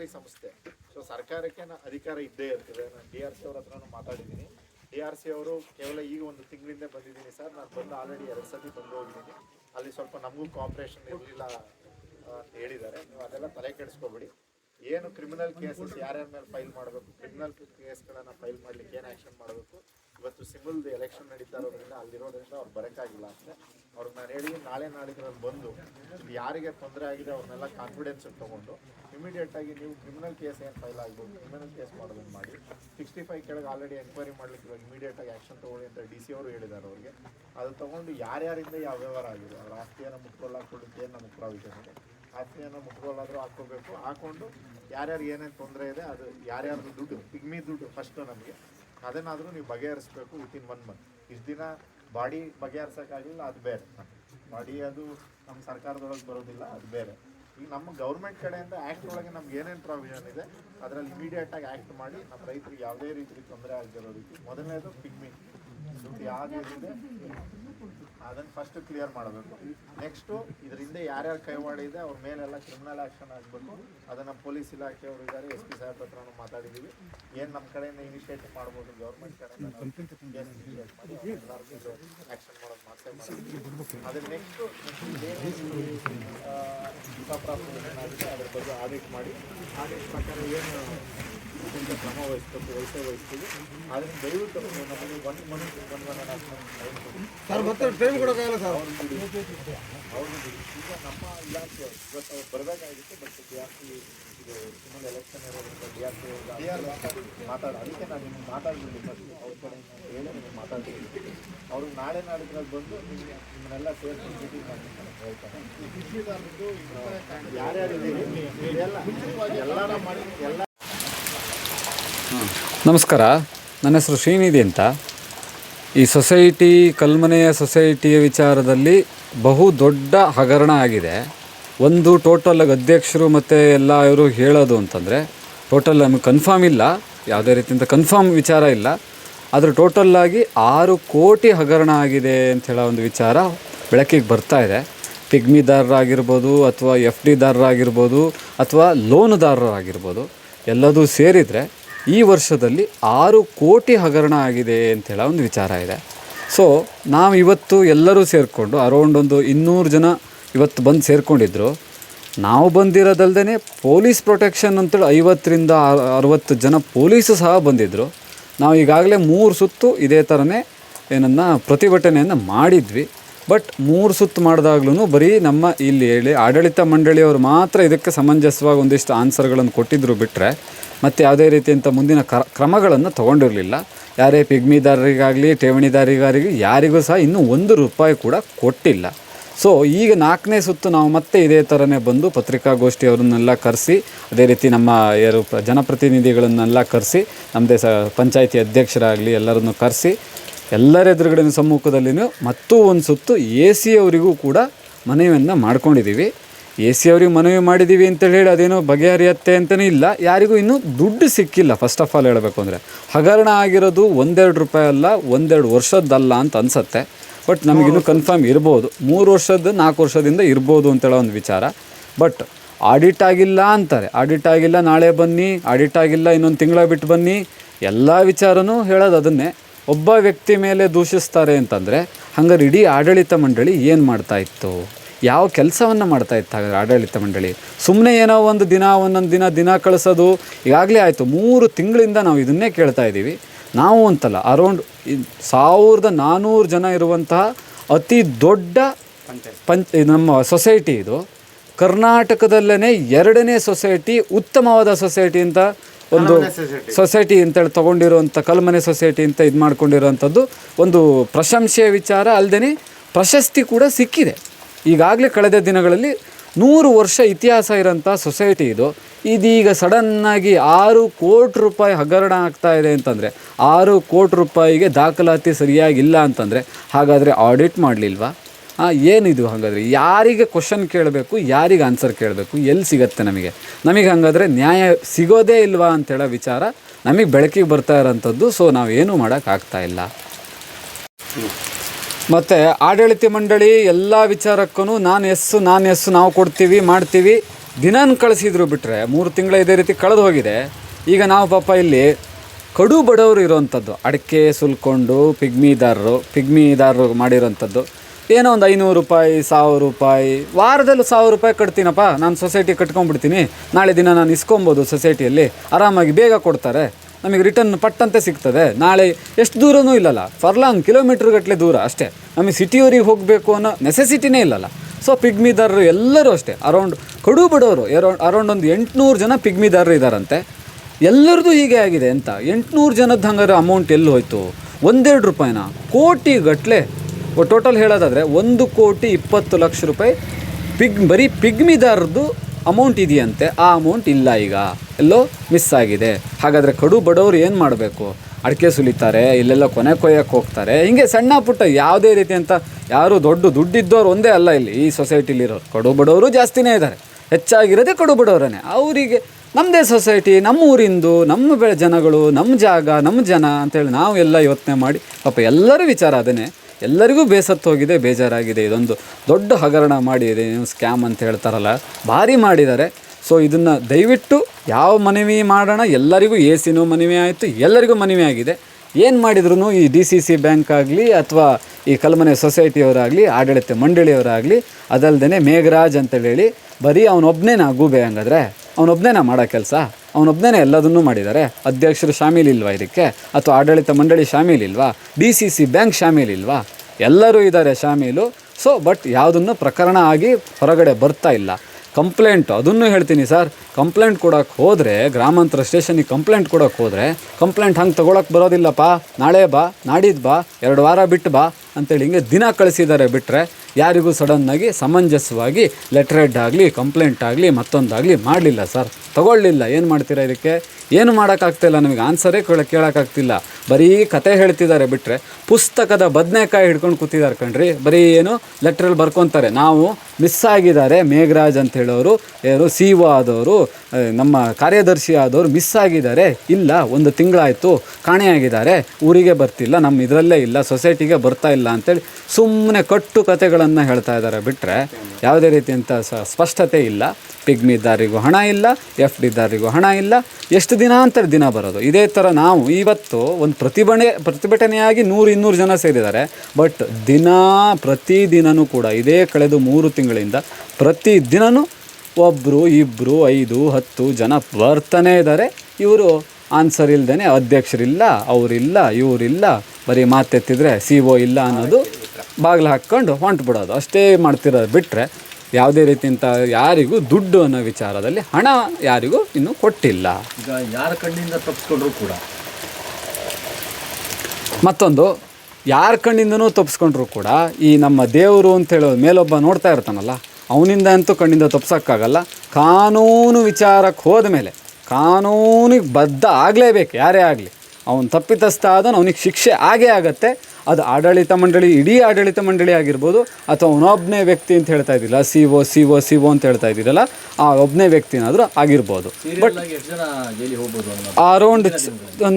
ಸರ್ಕಾರಿ ಸಂಸ್ಥೆ. ಸೊ ಸರ್ಕಾರಕ್ಕೆ ನಾ ಅಧಿಕಾರ ಇದ್ದೇ ಇರ್ತದೆ. ನಾನು ಡಿ ಆರ್ ಸಿ ಅವ್ರ ಹತ್ರನೂ ಮಾತಾಡಿದ್ದೀನಿ. ಡಿ ಆರ್ ಸಿ ಅವರು ಕೇವಲ ಈಗ ಒಂದು ತಿಂಗಳಿಂದ ಬಂದಿದ್ದೀನಿ ಸರ್. ನಾನು ಬಂದು ಆಲ್ರೆಡಿ ಎರಡು ಸತಿ ಬಂದು ಹೋಗಿದ್ದೀನಿ. ಅಲ್ಲಿ ಸ್ವಲ್ಪ ನಮಗೂ ಕಾಪ್ರೇಷನ್ ಇರಲಿಲ್ಲ ಅಂತ ಹೇಳಿದ್ದಾರೆ. ನೀವು ಅದೆಲ್ಲ ತಲೆ ಕೆಡಿಸ್ಕೊಬೇಡಿ. ಏನು ಕ್ರಿಮಿನಲ್ ಕೇಸಸ್ ಯಾರ್ಯಾರ ಮೇಲೆ ಫೈಲ್ ಮಾಡಬೇಕು? ಕ್ರಿಮಿನಲ್ ಕೇಸ್ಗಳನ್ನು ಫೈಲ್ ಮಾಡಲಿಕ್ಕೆ ಏನು ಆ್ಯಕ್ಷನ್ ಮಾಡಬೇಕು? ಇವತ್ತು ಸಿಂಗಲ್ದು ಎಲೆಕ್ಷನ್ ನಡೀತಾ ಇರೋದ್ರಿಂದ ಅಲ್ಲಿರೋದ್ರಿಂದ ಅವ್ರು ಬರೋಕ್ಕಾಗಿಲ್ಲ ಅಂತ. ಅವ್ರಿಗೆ ನಾನು ಹೇಳಿ, ನಾಳೆ ನಾಡಿದ್ರಲ್ಲಿ ಬಂದು ಯಾರಿಗೆ ತೊಂದರೆ ಆಗಿದೆ ಅವ್ರನ್ನೆಲ್ಲ ಕಾನ್ಫಿಡೆನ್ಸ್ ತೊಗೊಂಡು ಇಮಿಡಿಯೇಟ್ ಆಗಿ ನೀವು ಕ್ರಿಮಿನಲ್ ಕೇಸ್ ಏನು ಫೈಲ್ ಆಗ್ಬೋದು ಕ್ರಿಮಿನಲ್ ಕೇಸ್ ಮಾಡೋದನ್ನು ಮಾಡಿ ಸಿಕ್ಸ್ಟಿ ಫೈವ್ ಕೆಳಗೆ ಆಲ್ರೆಡಿ ಎನ್ಕ್ವೈರಿ ಮಾಡ್ಲಿಕ್ಕೆ ಇವಾಗ ಇಮಿಡಿಯೇಟ್ ಆಗಿ ಆ್ಯಕ್ಷನ್ ತೊಗೊಳ್ಳಿ ಅಂತ ಡಿ ಸಿ ಅವರು ಹೇಳಿದ್ದಾರೆ ಅವ್ರಿಗೆ. ಅದು ತೊಗೊಂಡು ಯಾರ್ಯಾರಿಂದ ಯಾವ ವ್ಯವಹಾರ ಆಗಿದೆ, ಅವ್ರ ಆಸ್ತಿಯನ್ನು ಮುಟ್ಕೊಳ್ಳಾಕೊಳ್ಳಿಕ್ಕೆ ನಮ್ಮ ಪ್ರಾವಿಷನ್ ಇದೆ. ಆಸ್ತಿಯನ್ನು ಮುಟ್ಕೊಳ್ಳಾದರೂ ಹಾಕ್ಕೋಬೇಕು ಹಾಕ್ಕೊಂಡು ಯಾರ್ಯಾರಿಗೆ ಏನೇನು ತೊಂದರೆ ಇದೆ, ಅದು ಯಾರ್ಯಾರ್ದು ದುಡ್ಡು, ಪಿಗ್ಮಿ ದುಡ್ಡು ಫಸ್ಟು ನಮಗೆ. ಅದನ್ನಾದರೂ ನೀವು ಬಗೆಹರಿಸ್ಬೇಕು ವಿತಿನ್ ಒನ್ ಮಂತ್ ಇಷ್ಟು ದಿನ ಬಾಡಿ ಬಗೆಹರಿಸೋಕ್ಕಾಗಲಿಲ್ಲ ಅದು ಬೇರೆ. ಬಾಡಿ ಅದು ನಮ್ಮ ಸರ್ಕಾರದೊಳಗೆ ಬರೋದಿಲ್ಲ, ಅದು ಬೇರೆ. ಈಗ ನಮ್ಮ ಗೌರ್ಮೆಂಟ್ ಕಡೆಯಿಂದ ಆ್ಯಕ್ಟ್ ಒಳಗೆ ನಮ್ಗೆ ಏನೇನು ಪ್ರಾವಿಷನ್ ಇದೆ, ಅದರಲ್ಲಿ ಇಮಿಡಿಯೇಟಾಗಿ ಆ್ಯಕ್ಟ್ ಮಾಡಿ ನಮ್ಮ ರೈತರಿಗೆ ಯಾವುದೇ ರೀತಿ ತೊಂದರೆ ಆಗದಿರೋ ಮೊದಲನೇದು ಪಿಗ್ಮಿ ದುಡ್ಡು ಯಾವ್ದು ಅದನ್ನು ಫಸ್ಟ್ ಕ್ಲಿಯರ್ ಮಾಡಬೇಕು. ನೆಕ್ಸ್ಟು ಇದರಿಂದ ಯಾರ್ಯಾರು ಕೈವಾಡಿದೆ ಅವ್ರ ಮೇಲೆಲ್ಲ ಕ್ರಿಮಿನಲ್ ಆ್ಯಕ್ಷನ್ ಆಗಬೇಕು. ಅದನ್ನು ಪೊಲೀಸ್ ಇಲಾಖೆಯವರು ಇದ್ದಾರೆ ಎಸ್ ಪಿ ಸಾಹೇಬ್ ಹತ್ರ ಮಾತಾಡಿದ್ದೀವಿ ಏನು ನಮ್ಮ ಕಡೆಯಿಂದ ಇನಿಷಿಯೇಟಿವ್ ಮಾಡ್ಬೋದು ಗೌರ್ಮೆಂಟ್ ಕಡೆಯಿಂದ ಆ್ಯಕ್ಷನ್ ಮಾಡೋದು ಮಾಡ್ತೇ ಮಾಡ್ತೀವಿ ಅದ್ರ ನೆಕ್ಸ್ಟು ಏನಾಗಿದೆ ಅದ್ರ ಬಗ್ಗೆ ಆಡಿಟ್ ಮಾಡಿ. ಆಡಿಟ್ ಪ್ರಕಾರ ಏನು ಇದರಿಂದ ಕ್ರಮ ವಹಿಸ್ಬೇಕು ವಹಿಸೇ ವಹಿಸ್ತೀವಿ ಅದನ್ನ ದಯವಿಟ್ಟು ನಮಗೆ ಒಂದು ಮನೆ ಒಂದು ಕೊಡಿ ಸರ್, ಮತ್ತೆ ಟೈಮ್ ಕೊಡೋಕ್ಕಾಗಲ್ಲ ಸರ್. ಅವ್ರು ಈಗ ನಮ್ಮ ಇಲಾಖೆ ಇವತ್ತು ಅವ್ರು ಬರಬೇಕಾಗಿತ್ತು ಬಟ್ ಡಿ ಆರ್ ಸಿ ಇದು ಸುಮ್ಮನೆ ಎಲೆಕ್ಷನ್ ಇರೋದ್ರಿಂದ ಡಿ ಆರ್ ಸಿ ಮಾತಾಡ ಅದಕ್ಕೆ ನಾನು ನಿಮ್ಗೆ ಮಾತಾಡ್ಬಿಡಿ ಫಸ್ಟ್ ಅವ್ರ ಕಡೆ ಹೇಳಿ ನಿಮ್ಗೆ ಮಾತಾಡ್ತೀನಿ ಅವ್ರಿಗೆ ನಾಳೆ ನಾಡಿದ್ರಲ್ಲಿ ಬಂದು ನಿಮಗೆ ನಿಮ್ಮನ್ನೆಲ್ಲ ಸೇರಿಸಿ ಮೀಟಿಂಗ್ ಮಾಡ್ತೀನಿ ಹೇಳ್ತಾರೆ ಯಾರ್ಯಾರು ಇದೆಲ್ಲ ಎಲ್ಲಾರ ಮಾಡಿ, ಎಲ್ಲ ನಮಸ್ಕಾರ. ನನ್ನ ಹೆಸರು ಶ್ರೀನಿಧಿ ಅಂತ. ಈ ಸೊಸೈಟಿ, ಕಲ್ಮನೆಯ ಸೊಸೈಟಿಯ ವಿಚಾರದಲ್ಲಿ ಬಹು ದೊಡ್ಡ ಹಗರಣ ಆಗಿದೆ. ಒಂದು ಟೋಟಲ್ ಅಧ್ಯಕ್ಷರು ಮತ್ತು ಎಲ್ಲ ಇವರು ಹೇಳೋದು ಅಂತಂದರೆ, ಟೋಟಲ್ ನಮಗೆ ಕನ್ಫರ್ಮ್ ಇಲ್ಲ. ಯಾವುದೇ ರೀತಿಯಿಂದ ಕನ್ಫರ್ಮ್ ವಿಚಾರ ಇಲ್ಲ. ಆದರೆ ಟೋಟಲ್ಲಾಗಿ ಆರು ಕೋಟಿ ಹಗರಣ ಆಗಿದೆ ಅಂತ ಹೇಳೋ ಒಂದು ವಿಚಾರ ಬೆಳಕಿಗೆ ಬರ್ತಾ ಇದೆ. ಪಿಗ್ಮಿದಾರರಾಗಿರ್ಬೋದು ಅಥವಾ ಎಫ್ ಡಿದಾರರಾಗಿರ್ಬೋದು ಅಥವಾ ಲೋನುದಾರರಾಗಿರ್ಬೋದು, ಎಲ್ಲದೂ ಸೇರಿದರೆ ಈ ವರ್ಷದಲ್ಲಿ ಆರು ಕೋಟಿ ಹಗರಣ ಆಗಿದೆ ಅಂತ ಹೇಳೋ ಒಂದು ವಿಚಾರ ಇದೆ. ಸೊ ನಾವು ಇವತ್ತು ಎಲ್ಲರೂ ಸೇರಿಕೊಂಡು ಅರೌಂಡ್ ಒಂದು ಇನ್ನೂರು ಜನ ಇವತ್ತು ಬಂದು ಸೇರಿಕೊಂಡಿದ್ರು. ನಾವು ಬಂದಿರೋದಲ್ದೇ ಪೊಲೀಸ್ ಪ್ರೊಟೆಕ್ಷನ್ ಅಂತೇಳಿ ಐವತ್ತರಿಂದ ಅರ್- ಅರವತ್ತು ಜನ ಪೊಲೀಸು ಸಹ ಬಂದಿದ್ದರು ನಾವು ಈಗಾಗಲೇ ಮೂರು ಸುತ್ತು ಇದೇ ಥರನೇ ಏನನ್ನ ಪ್ರತಿಭಟನೆಯನ್ನು ಮಾಡಿದ್ವಿ. ಬಟ್ ಮೂರು ಸುತ್ತು ಮಾಡಿದಾಗ್ಲೂ ಬರೀ ನಮ್ಮ ಇಲ್ಲಿ ಹೇಳಿ ಆಡಳಿತ ಮಂಡಳಿಯವರು ಮಾತ್ರ ಇದಕ್ಕೆ ಸಮಂಜಸವಾಗಿ ಒಂದಿಷ್ಟು ಆನ್ಸರ್ಗಳನ್ನು ಕೊಟ್ಟಿದ್ದರು ಬಿಟ್ಟರೆ ಮತ್ತು ಯಾವುದೇ ರೀತಿಯಂಥ ಮುಂದಿನ ಕ್ರ, ಕ್ರಮಗಳನ್ನು ತೊಗೊಂಡಿರಲಿಲ್ಲ. ಯಾರೇ ಪಿಗ್ಮಿದಾರರಿಗಾಗಲಿ ಠೇವಣಿದಾರಿಗಾರಿಗೆ ಯಾರಿಗೂ ಸಹ ಇನ್ನೂ ಒಂದು ರೂಪಾಯಿ ಕೂಡ ಕೊಟ್ಟಿಲ್ಲ. ಸೊ ಈಗ ನಾಲ್ಕನೇ ಸುತ್ತು ನಾವು ಮತ್ತೆ ಇದೇ ಥರನೇ ಬಂದು ಪತ್ರಿಕಾಗೋಷ್ಠಿಯವರನ್ನೆಲ್ಲ ಕರೆಸಿ, ಅದೇ ರೀತಿ ನಮ್ಮ ಯಾರು ಜನಪ್ರತಿನಿಧಿಗಳನ್ನೆಲ್ಲ ಕರೆಸಿ ನಮ್ಮದೇ ಸ, ಪಂಚಾಯಿತಿ ಅಧ್ಯಕ್ಷರಾಗಲಿ ಎಲ್ಲರನ್ನು ಕರೆಸಿ, ಎಲ್ಲರ ಎದುರುಗಡೆ ಸಮ್ಮುಖದಲ್ಲಿಯೂ ಮತ್ತೂ ಒಂದು ಸುತ್ತು ಎ ಸಿಯವರಿಗೂ ಕೂಡ ಮನವಿಯನ್ನು ಮಾಡ್ಕೊಂಡಿದ್ದೀವಿ ಎ ಸಿ ಅವ್ರಿಗೆ ಮನವಿ ಮಾಡಿದ್ದೀವಿ ಅಂತೇಳಿ ಹೇಳಿ ಅದೇನೋ ಬಗೆಹರಿಯತ್ತೆ ಅಂತಲೇ ಇಲ್ಲ. ಯಾರಿಗೂ ಇನ್ನೂ ದುಡ್ಡು ಸಿಕ್ಕಿಲ್ಲ ಫಸ್ಟ್ ಆಫ್ ಆಲ್ ಹೇಳಬೇಕು ಅಂದರೆ. ಹಗರಣ ಆಗಿರೋದು ಒಂದೆರಡು ರೂಪಾಯಿ ಅಲ್ಲ ಒಂದೆರಡು ವರ್ಷದ್ದಲ್ಲ ಅಂತ ಅನಿಸತ್ತೆ. ಬಟ್ ನಮಗಿನ್ನೂ ಕನ್ಫರ್ಮ್ ಇರ್ಬೋದು. ಮೂರು ವರ್ಷದ ನಾಲ್ಕು ವರ್ಷದಿಂದ ಇರ್ಬೋದು ಅಂತೇಳೋ ಒಂದು ವಿಚಾರ. ಬಟ್ ಆಡಿಟ್ ಆಗಿಲ್ಲ ಅಂತಾರೆ. ಆಡಿಟ್ ಆಗಿಲ್ಲ ನಾಳೆ ಬನ್ನಿ. ಆಡಿಟ್ ಆಗಿಲ್ಲ ಇನ್ನೊಂದು ತಿಂಗಳ ಬಿಟ್ಟು ಬನ್ನಿ. ಎಲ್ಲ ವಿಚಾರನೂ ಹೇಳೋದು ಅದನ್ನೇ. ಒಬ್ಬ ವ್ಯಕ್ತಿ ಮೇಲೆ ದೂಷಿಸ್ತಾರೆ ಅಂತಂದರೆ ಹಂಗಾರೆ ಇಡೀ ಆಡಳಿತ ಮಂಡಳಿ ಏನು ಮಾಡ್ತಾ ಇತ್ತು? ಯಾವ ಕೆಲಸವನ್ನು ಮಾಡ್ತಾ ಇತ್ತು ಹಾಗಾದರೆ ಆಡಳಿತ ಮಂಡಳಿ? ಸುಮ್ಮನೆ ಏನೋ ಒಂದು ದಿನ ಒಂದೊಂದು ದಿನ ದಿನ ಕಳಿಸೋದು ಈಗಾಗಲೇ ಆಯಿತು. ಮೂರು ತಿಂಗಳಿಂದ ನಾವು ಇದನ್ನೇ ಕೇಳ್ತಾ ಇದ್ದೀವಿ. ನಾವು ಅಂತಲ್ಲ ಅರೌಂಡ್ ಸಾವಿರದ ನಾನ್ನೂರು ಜನ ಇರುವಂತಹ ಅತಿ ದೊಡ್ಡ ಪಂಚ ನಮ್ಮ ಸೊಸೈಟಿ ಇದು. ಕರ್ನಾಟಕದಲ್ಲೇ ಎರಡನೇ ಸೊಸೈಟಿ ಉತ್ತಮವಾದ ಸೊಸೈಟಿ ಅಂತ ಒಂದು ಸೊಸೈಟಿ. ಅಂತೇಳಿ ತೊಗೊಂಡಿರುವಂಥ ಕಲ್ಮನೆ ಸೊಸೈಟಿ ಅಂತ ಇದು ಮಾಡ್ಕೊಂಡಿರುವಂಥದ್ದು ಒಂದು ಪ್ರಶಂಸೆಯ ವಿಚಾರ. ಅಲ್ಲದೆ ಪ್ರಶಸ್ತಿ ಕೂಡ ಸಿಕ್ಕಿದೆ. ಈಗಾಗಲೇ ಕಳೆದ ದಿನಗಳಲ್ಲಿ ನೂರು ವರ್ಷ ಇತಿಹಾಸ ಇರೋಂಥ ಸೊಸೈಟಿ ಇದು. ಇದೀಗ ಸಡನ್ನಾಗಿ ಆರು ಕೋಟಿ ರೂಪಾಯಿ ಹಗರಣ ಆಗ್ತಾ ಇದೆ ಅಂತಂದರೆ, ಆರು ಕೋಟಿ ರೂಪಾಯಿಗೆ ದಾಖಲಾತಿ ಸರಿಯಾಗಿಲ್ಲ ಅಂತಂದರೆ, ಹಾಗಾದರೆ ಆಡಿಟ್ ಮಾಡಲಿಲ್ವಾ? ಏನಿದು ಹಾಗಾದರೆ? ಯಾರಿಗೆ ಕ್ವಶನ್ ಕೇಳಬೇಕು, ಯಾರಿಗೆ ಆನ್ಸರ್ ಕೇಳಬೇಕು? ಎಲ್ಲಿ ಸಿಗತ್ತೆ ನಮಗೆ? ನಮಗೆ ಹಾಗಾದರೆ ನ್ಯಾಯ ಸಿಗೋದೇ ಇಲ್ವಾ ಅಂತೇಳೋ ವಿಚಾರ ನಮಗೆ ಬೆಳಕಿಗೆ ಬರ್ತಾ ಇರೋಂಥದ್ದು ಸೊ ನಾವು ಏನೂ ಮಾಡೋಕ್ಕಾಗ್ತಾ ಇಲ್ಲ. ಮತ್ತು ಆಡಳಿತ ಮಂಡಳಿ ಎಲ್ಲ ವಿಚಾರಕ್ಕೂ ನಾನು ಎಸ್ಸು ನಾನು ಎಸ್ಸು ನಾವು ಕೊಡ್ತೀವಿ, ಮಾಡ್ತೀವಿ. ದಿನಾನು ಕಳಿಸಿದ್ರು ಬಿಟ್ಟರೆ ಮೂರು ತಿಂಗಳ ಇದೇ ರೀತಿ ಕಳೆದು ಹೋಗಿದೆ. ಈಗ ನಾವು ಪಾಪ ಇಲ್ಲಿ ಕಡು ಬಡವರು ಇರೋವಂಥದ್ದು ಅಡಿಕೆ ಸುಲ್ಕೊಂಡು ಪಿಗ್ಮಿದಾರರು ಪಿಗ್ಮಿದಾರರು ಮಾಡಿರೋಂಥದ್ದು. ಏನೋ ಒಂದು ಐನೂರು ರೂಪಾಯಿ, ಸಾವಿರ ರೂಪಾಯಿ, ವಾರದಲ್ಲೂ ಸಾವಿರ ರೂಪಾಯಿ ಕಟ್ತೀನಪ್ಪ. ನಾನು ಸೊಸೈಟಿ ಕಟ್ಕೊಂಡ್ಬಿಡ್ತೀನಿ. ನಾಳೆ ದಿನ ನಾನು ಇಸ್ಕೊಬೋದು ಸೊಸೈಟಿಯಲ್ಲಿ ಆರಾಮಾಗಿ ಬೇಗ ಕೊಡ್ತಾರೆ. ನಮಗೆ ರಿಟರ್ನ್ ಪಟ್ಟಂತೆ ಸಿಗ್ತದೆ. ನಾಳೆ ಎಷ್ಟು ದೂರವೂ ಇಲ್ಲಲ್ಲ. ಫರ್ಲಾಂಗ್ ಕಿಲೋಮೀಟ್ರ್ ಗಟ್ಟಲೆ ದೂರ ಅಷ್ಟೇ. ನಮಗೆ ಸಿಟಿಯವರಿಗೆ ಹೋಗಬೇಕು ಅನ್ನೋ ನೆಸೆಸಿಟಿನೇ ಇಲ್ಲಲ್ಲ. ಸೊ ಪಿಗ್ಮಿದಾರರು ಎಲ್ಲರೂ ಅಷ್ಟೇ. ಅರೌಂಡ್ ಕಡು ಬಡವರು ಅರೌಂಡ್ ಅರೌಂಡ್ ಒಂದು ಎಂಟುನೂರು ಜನ ಪಿಗ್ಮಿದಾರರು ಇದ್ದಾರಂತೆ ಎಲ್ಲರದು ಹೀಗೆ ಆಗಿದೆ ಅಂತ ಎಂಟುನೂರು ಜನದ ಹಂಗಾರೆ ಅಮೌಂಟ್ ಎಲ್ಲಿ ಹೋಯಿತು? ಒಂದೆರಡು ರೂಪಾಯಿನ? ಕೋಟಿ ಗಟ್ಟಲೆ ಟೋಟಲ್ ಹೇಳೋದಾದರೆ ಒಂದು ಕೋಟಿ ಇಪ್ಪತ್ತು ಲಕ್ಷ ರೂಪಾಯಿ ಪಿಗ್, ಬರೀ ಪಿಗ್ಮಿದಾರದ್ದು ಅಮೌಂಟ್ ಇದೆಯಂತೆ, ಆ ಅಮೌಂಟ್ ಇಲ್ಲ ಈಗ. ಎಲ್ಲೋ ಮಿಸ್ ಆಗಿದೆ. ಹಾಗಾದರೆ ಕಡು ಬಡವರು ಏನು ಮಾಡಬೇಕು? ಅಡಿಕೆ ಸುಲಿತಾರೆ, ಇಲ್ಲೆಲ್ಲ ಕೊನೆ ಕೊಯ್ಯಕ್ಕೆ ಹೋಗ್ತಾರೆ. ಹಿಂಗೆ ಸಣ್ಣ ಪುಟ್ಟ ಯಾವುದೇ ರೀತಿ ಅಂತ ಯಾರು ದೊಡ್ಡ ದುಡ್ಡಿದ್ದವ್ರು ಒಂದೇ ಅಲ್ಲ ಇಲ್ಲಿ. ಈ ಸೊಸೈಟಿಲಿರೋರು ಕಡು ಬಡವರು ಜಾಸ್ತಿನೇ ಇದ್ದಾರೆ. ಹೆಚ್ಚಾಗಿರೋದೇ ಕಡು ಬಡವರೇ ಅವರಿಗೆ ನಮ್ಮದೇ ಸೊಸೈಟಿ ನಮ್ಮ ಊರಿಂದು, ನಮ್ಮ ಬೆಳೆ ಜನಗಳು, ನಮ್ಮ ಜಾಗ, ನಮ್ಮ ಜನ ಅಂತೇಳಿ ನಾವು ಎಲ್ಲ ಯೋಚನೆ ಮಾಡಿ, ಪಾಪ ಎಲ್ಲರೂ ವಿಚಾರ ಅದನ್ನೇ. ಎಲ್ಲರಿಗೂ ಬೇಸತ್ತು ಹೋಗಿದೆ, ಬೇಜಾರಾಗಿದೆ. ಇದೊಂದು ದೊಡ್ಡ ಹಗರಣ ಮಾಡಿದೆ ನೀವು ಸ್ಕ್ಯಾಮ್ ಅಂತ ಹೇಳ್ತಾರಲ್ಲ, ಭಾರಿ ಮಾಡಿದ್ದಾರೆ. ಸೊ ಇದನ್ನು ದಯವಿಟ್ಟು ಯಾವ ಮನವಿ ಮಾಡೋಣ? ಎಲ್ಲರಿಗೂ ಎ ಸಿನೂ ಮನವಿ ಆಯಿತು, ಎಲ್ಲರಿಗೂ ಮನವಿ ಆಗಿದೆ. ಏನು ಮಾಡಿದ್ರು ಈ ಡಿ ಸಿ ಸಿ ಬ್ಯಾಂಕ್ ಆಗಲಿ ಅಥವಾ ಈ ಕಲ್ಮನೆ ಸೊಸೈಟಿಯವರಾಗಲಿ, ಆಡಳಿತ ಮಂಡಳಿಯವರಾಗಲಿ ಅದಲ್ಲದೆ ಮೇಘರಾಜ್ ಅಂತೇಳಿ ಹೇಳಿ, ಬರೀ ಅವನೊಬ್ಬನೇನಾ ಗೂಬೆ ಹಂಗಾದ್ರೆ? ಅವನೊಬ್ಬನೇನಾ ಮಾಡೋ ಕೆಲಸ? ಅವನೊಬ್ಬನೇ ಎಲ್ಲದನ್ನೂ ಮಾಡಿದ್ದಾರೆ. ಅಧ್ಯಕ್ಷರು ಶಾಮೀಲಿಲ್ವಾ ಇದಕ್ಕೆ? ಅಥವಾ ಆಡಳಿತ ಮಂಡಳಿ ಶಾಮೀಲಿಲ್ವಾ? ಡಿ ಸಿ ಸಿ ಬ್ಯಾಂಕ್ ಶಾಮೀಲಿಲ್ವಾ? ಎಲ್ಲರೂ ಇದ್ದಾರೆ ಶಾಮೀಲು. ಸೊ ಬಟ್ ಯಾವುದನ್ನು ಪ್ರಕರಣ ಆಗಿ ಹೊರಗಡೆ ಬರ್ತಾ ಇಲ್ಲ. ಕಂಪ್ಲೇಂಟು ಅದನ್ನು ಹೇಳ್ತೀನಿ ಸರ್. ಕಂಪ್ಲೇಂಟ್ ಕೊಡೋಕೆ ಹೋದರೆ, ಗ್ರಾಮಾಂತರ ಸ್ಟೇಷನಿಗೆ ಕಂಪ್ಲೇಂಟ್ ಕೊಡೋಕೆ ಹೋದರೆ, ಕಂಪ್ಲೇಂಟ್ ಹಂಗೆ ತೊಗೊಳಕ್ಕೆ ಬರೋದಿಲ್ಲಪ್ಪ. ನಾಳೆ ಬಾ ನಾಡಿದ್ದು ಬಾ, ಎರಡು ವಾರ ಬಿಟ್ಟು ಬಾ ಅಂತೇಳಿ ಹಿಂಗೆ ದಿನ ಕಳಿಸಿದ್ದಾರೆ ಬಿಟ್ಟರೆ ಯಾರಿಗೂ ಸಡನ್ನಾಗಿ ಸಮಂಜಸವಾಗಿ ಲೆಟರ್ ಹೆಡ್ ಆಗಲಿ ಕಂಪ್ಲೇಂಟ್ ಆಗಲಿ, ಮತ್ತೊಂದಾಗಲಿ ಮಾಡಲಿಲ್ಲ ಸರ್ ತಗೊಳ್ಳಿಲ್ಲ. ಏನು ಮಾಡ್ತೀರಾ ಇದಕ್ಕೆ? ಏನು ಮಾಡೋಕ್ಕಾಗ್ತಿಲ್ಲ ನಮಗೆ. ಆನ್ಸರೇ ಕೇಳ ಕೇಳೋಕ್ಕಾಗ್ತಿಲ್ಲ. ಬರೀ ಕತೆ ಹೇಳ್ತಿದ್ದಾರೆ ಬಿಟ್ಟರೆ ಪುಸ್ತಕದ ಬದನೆಕಾಯಿ ಹಿಡ್ಕೊಂಡು ಕೂತಿದ್ದಾರೆ ಕಣ್ರಿ. ಬರೀ ಏನು? ಲೆಟ್ರಲ್ಲಿ ಬರ್ಕೊತಾರೆ. ನಾವು ಮಿಸ್ ಆಗಿದ್ದಾರೆ ಮೇಘರಾಜ್ ಅಂತ ಹೇಳೋರು, ಯಾರು? ಸಿ ಆದವರು ನಮ್ಮ ಕಾರ್ಯದರ್ಶಿ ಆದವರು ಮಿಸ್ ಆಗಿದ್ದಾರೆ. ಇಲ್ಲ, ಒಂದು ತಿಂಗಳಾಯಿತು, ಕಾಣೆಯಾಗಿದ್ದಾರೆ. ಊರಿಗೆ ಬರ್ತಿಲ್ಲ ನಮ್ಮ ಇದರಲ್ಲೇ ಇಲ್ಲ, ಸೊಸೈಟಿಗೆ ಬರ್ತಾ ಇಲ್ಲ ಅಂತೇಳಿ ಸುಮ್ಮನೆ ಕಟ್ಟು ಕಥೆಗಳನ್ನು ಹೇಳ್ತಾ ಇದ್ದಾರೆ. ಬಿಟ್ಟರೆ ಯಾವುದೇ ರೀತಿಯಂಥ ಸ್ಪಷ್ಟತೆ ಇಲ್ಲ. ಪಿಗ್ಮಿ ಪಿಗ್ಮಿದಾರಿಗೂ ಹಣ ಇಲ್ಲ ಎಫ್ ಡಿದಾರಿಗೂ ಹಣ ಇಲ್ಲ. ಎಷ್ಟು ದಿನ ಅಂತ ದಿನ ಬರೋದು. ಇದೇ ಥರ ನಾವು ಇವತ್ತು ಒಂದು ಪ್ರತಿಭಟನೆ ಪ್ರತಿಭಟನೆಯಾಗಿ ನೂರು ಇನ್ನೂರು ಜನ ಸೇರಿದ್ದಾರೆ. ಬಟ್ ದಿನ ಪ್ರತಿದಿನವೂ ಕೂಡ, ಇದೇ ಕಳೆದು ಮೂರು ತಿಂಗಳಿಂದ ಪ್ರತಿ ದಿನವೂ ಒಬ್ಬರು ಇಬ್ಬರು ಐದು ಹತ್ತು ಜನ ಬರ್ತಾನೇ ಇದ್ದಾರೆ ಇವರು ಆನ್ಸರ್ ಇಲ್ಲದೇ ಅಧ್ಯಕ್ಷರಿಲ್ಲ ಅವರಿಲ್ಲ ಇವರಿಲ್ಲ ಬರೀ ಮಾತೆತ್ತಿದ್ರೆ ಸಿ ಒ ಇಲ್ಲ ಅನ್ನೋದು ಬಾಗಿಲು ಹಾಕ್ಕೊಂಡು ಹೊಂಟು ಬಿಡೋದು. ಅಷ್ಟೇ ಮಾಡ್ತಿರೋದು ಬಿಟ್ಟರೆ ಯಾವುದೇ ರೀತಿಯಂಥ ಯಾರಿಗೂ ದುಡ್ಡು ಅನ್ನೋ ವಿಚಾರದಲ್ಲಿ ಹಣ ಯಾರಿಗೂ ಇನ್ನೂ ಕೊಟ್ಟಿಲ್ಲ. ಈಗ ಯಾರ ಕಣ್ಣಿಂದ ತಪ್ಪಿಸ್ಕೊಂಡ್ರು ಕೂಡ? ಮತ್ತೊಂದು ಯಾರ ಕಣ್ಣಿಂದನೂ ತಪ್ಪಿಸ್ಕೊಂಡ್ರು ಕೂಡ ಈ ನಮ್ಮ ದೇವರು ಅಂತ ಹೇಳೋದು ಮೇಲೊಬ್ಬ ನೋಡ್ತಾ ಇರ್ತಾನಲ್ಲ ಅವನಿಂದ ಅಂತೂ ಕಣ್ಣಿಂದ ತಪ್ಸೋಕ್ಕಾಗಲ್ಲ. ಕಾನೂನು ವಿಚಾರಕ್ಕೆ ಹೋದ ಮೇಲೆ ಕಾನೂನಿಗೆ ಬದ್ಧ ಆಗಲೇಬೇಕು ಯಾರೇ ಆಗಲಿ. ಅವನು ತಪ್ಪಿತಸ್ಥ ಆದನು ಅವನಿಗೆ ಶಿಕ್ಷೆ ಆಗೇ ಆಗುತ್ತೆ. ಅದು ಆಡಳಿತ ಮಂಡಳಿ ಇಡೀ ಆಡಳಿತ ಮಂಡಳಿ ಆಗಿರ್ಬೋದು ಅಥವಾ ಅವನೊಬ್ಬನೇ ವ್ಯಕ್ತಿ ಅಂತ ಹೇಳ್ತಾ ಇದ್ದಿಲ್ಲ C O C O C O ಅಂತ ಹೇಳ್ತಾ ಇದ್ದೀರಲ್ಲ ಆ ಒಬ್ಬನೇ ವ್ಯಕ್ತಿನಾದರೂ ಆಗಿರ್ಬೋದು. ಬಟ್ ಅರೌಂಡ್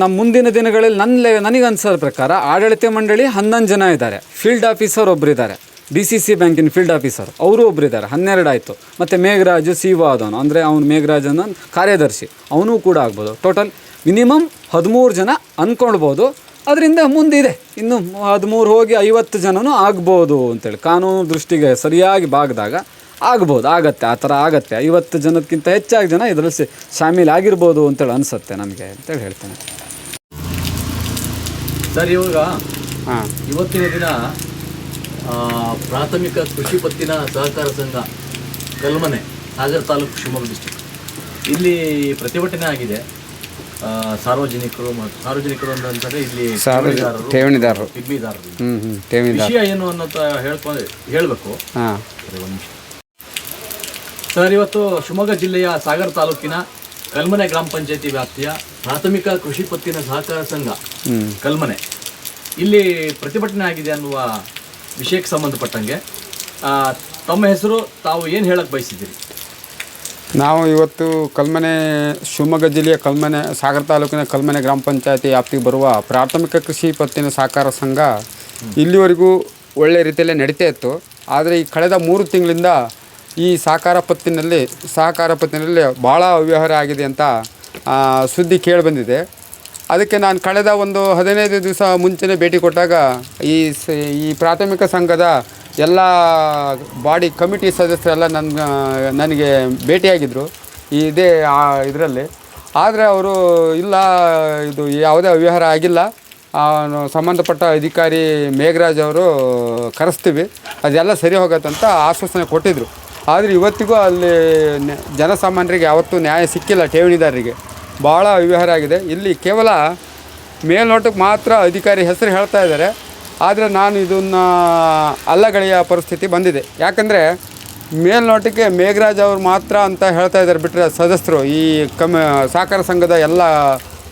ನಮ್ಮ ಮುಂದಿನ ದಿನಗಳಲ್ಲಿ ನನ್ನ ನನಗೆ ಪ್ರಕಾರ ಆಡಳಿತ ಮಂಡಳಿ ಹನ್ನೊಂದು ಜನ ಇದ್ದಾರೆ. ಫೀಲ್ಡ್ ಆಫೀಸರ್ ಒಬ್ಬರಿದ್ದಾರೆ ಡಿ ಸಿ ಸಿ ಬ್ಯಾಂಕಿನ ಫೀಲ್ಡ್ ಆಫೀಸರ್ ಅವರು ಒಬ್ಬರಿದ್ದಾರೆ ಹನ್ನೆರಡು ಆಯಿತು. ಮತ್ತು ಮೇಘರಾಜು ಸಿ ಒ ಆದವನು ಅಂದರೆ ಅವನು ಮೇಘರಾಜ್ ಅನ್ನೋ ಕಾರ್ಯದರ್ಶಿ ಅವನು ಕೂಡ ಆಗ್ಬೋದು. ಟೋಟಲ್ ಮಿನಿಮಮ್ ಹದಿಮೂರು ಜನ ಅಂದ್ಕೊಳ್ಬೋದು ಅದರಿಂದ ಮುಂದಿದೆ. ಇನ್ನು ಹದಿಮೂರು ಹೋಗಿ ಐವತ್ತು ಜನನೂ ಆಗ್ಬೋದು ಅಂತೇಳಿ. ಕಾನೂನು ದೃಷ್ಟಿಗೆ ಸರಿಯಾಗಿ ಭಾಗದಾಗ ಆಗ್ಬೋದು ಆಗತ್ತೆ ಆ ಥರ ಆಗತ್ತೆ. ಐವತ್ತು ಜನಕ್ಕಿಂತ ಹೆಚ್ಚಾಗಿ ಜನ ಇದರಲ್ಲಿ ಸಿ- ಶಾಮೀಲ್ ಆಗಿರ್ಬೋದು ಅಂತೇಳಿ ಅನಿಸುತ್ತೆ ನಮಗೆ ಅಂತೇಳಿ ಹೇಳ್ತೇನೆ. ಸರ್ ಇವಾಗ ಹಾಂ. ಇವತ್ತಿನ ದಿನ ಪ್ರಾಥಮಿಕ ಕೃಷಿ ಪತ್ತಿನ ಸಹಕಾರ ಸಂಘ ಕಲ್ಮನೆ ಸಾಗರ ತಾಲೂಕು ಶಿವಮೊಗ್ಗ ಡಿಸ್ಟಿಕ್ ಇಲ್ಲಿ ಪ್ರತಿಭಟನೆ ಆಗಿದೆ. ಸಾರ್ವಜನಿಕರು ಮತ್ತು ಸಾರ್ವಜನಿಕರು ಅಂತಂದ್ರೆ ಇಲ್ಲಿ ಠೇವಣಿದಾರರು. ಪಿಗ್ಮಿದಾರರು. ವಿಷಯ ಏನು ಅನ್ನೋದು ಹೇಳ್ಕೊಂಡು ಹೇಳಬೇಕು. ಸರ್ ಇವತ್ತು ಶಿವಮೊಗ್ಗ ಜಿಲ್ಲೆಯ ಸಾಗರ ತಾಲೂಕಿನ ಕಲ್ಮನೆ ಗ್ರಾಮ ಪಂಚಾಯತಿ ವ್ಯಾಪ್ತಿಯ ಪ್ರಾಥಮಿಕ ಕೃಷಿ ಪತ್ತಿನ ಸಹಕಾರ ಸಂಘ ಕಲ್ಮನೆ. ಇಲ್ಲಿ ಪ್ರತಿಭಟನೆ ಆಗಿದೆ ಅನ್ನುವ ವಿಷಯಕ್ಕೆ ಸಂಬಂಧಪಟ್ಟಂಗೆ ತಮ್ಮ ಹೆಸರು ತಾವು ಏನು ಹೇಳಕ್ಕೆ ಬಯಸಿದ್ದೀರಿ? ನಾವು ಇವತ್ತು ಕಲ್ಮನೆ, ಶಿವಮೊಗ್ಗ ಜಿಲ್ಲೆಯ ಕಲ್ಮನೆ, ಸಾಗರ ತಾಲೂಕಿನ ಕಲ್ಮನೆ ಗ್ರಾಮ ಪಂಚಾಯತಿ ವ್ಯಾಪ್ತಿಗೆ ಬರುವ ಪ್ರಾಥಮಿಕ ಕೃಷಿ ಪತ್ತಿನ ಸಹಕಾರ ಸಂಘ ಇಲ್ಲಿವರೆಗೂ ಒಳ್ಳೆ ರೀತಿಯಲ್ಲೇ ನಡೀತಾ ಇತ್ತು. ಆದರೆ ಈ ಕಳೆದ ಮೂರು ತಿಂಗಳಿಂದ ಈ ಸಹಕಾರ ಪತ್ತಿನಲ್ಲಿ ಸಹಕಾರ ಪತ್ತಿನಲ್ಲಿ ಭಾಳ ಅವ್ಯವಹಾರ ಆಗಿದೆ ಅಂತ ಸುದ್ದಿ ಕೇಳಿಬಂದಿದೆ ಅದಕ್ಕೆ ನಾನು ಕಳೆದ ಒಂದು ಹದಿನೈದು ದಿವಸ ಮುಂಚೆನೇ ಭೇಟಿ ಕೊಟ್ಟಾಗ ಈ ಈ ಪ್ರಾಥಮಿಕ ಸಂಘದ ಎಲ್ಲ ಬಾಡಿ ಕಮಿಟಿ ಸದಸ್ಯರೆಲ್ಲ ನನ್ನ ನನಗೆ ಭೇಟಿಯಾಗಿದ್ದರು ಇದೇ ಇದರಲ್ಲಿ. ಆದರೆ ಅವರು ಇಲ್ಲ ಇದು ಯಾವುದೇ ಅವ್ಯವಹಾರ ಆಗಿಲ್ಲ. ಆ, ಸಂಬಂಧಪಟ್ಟ ಅಧಿಕಾರಿ ಮೇಘರಾಜ್ ಅವರು ಕರೆಸ್ತೀವಿ ಅದೆಲ್ಲ ಸರಿ ಹೋಗತ್ತಂತ ಆಶ್ವಾಸನೆ ಕೊಟ್ಟಿದ್ದರು ಆದರೆ ಇವತ್ತಿಗೂ ಅಲ್ಲಿ ಜನಸಾಮಾನ್ಯರಿಗೆ ಯಾವತ್ತೂ ನ್ಯಾಯ ಸಿಕ್ಕಿಲ್ಲ ಠೇವಣಿದಾರರಿಗೆ. ಭಾಳ ಅವ್ಯವಹಾರ ಆಗಿದೆ. ಇಲ್ಲಿ ಕೇವಲ ಮೇಲ್ನೋಟಕ್ಕೆ ಮಾತ್ರ ಅಧಿಕಾರಿ ಹೆಸರು ಹೇಳ್ತಾ ಇದ್ದಾರೆ. ಆದರೆ ನಾನು ಇದನ್ನು ಅಲ್ಲಗಳೆಯ ಪರಿಸ್ಥಿತಿ ಬಂದಿದೆ. ಯಾಕಂದರೆ ಮೇಲ್ನೋಟಕ್ಕೆ ಮೇಘರಾಜ್ ಅವರು ಮಾತ್ರ ಅಂತ ಹೇಳ್ತಾ ಇದ್ದಾರೆ ಬಿಟ್ಟರೆ ಸದಸ್ಯರು. ಈ ಕಮ್, ಸಹಕಾರ ಸಂಘದ ಎಲ್ಲ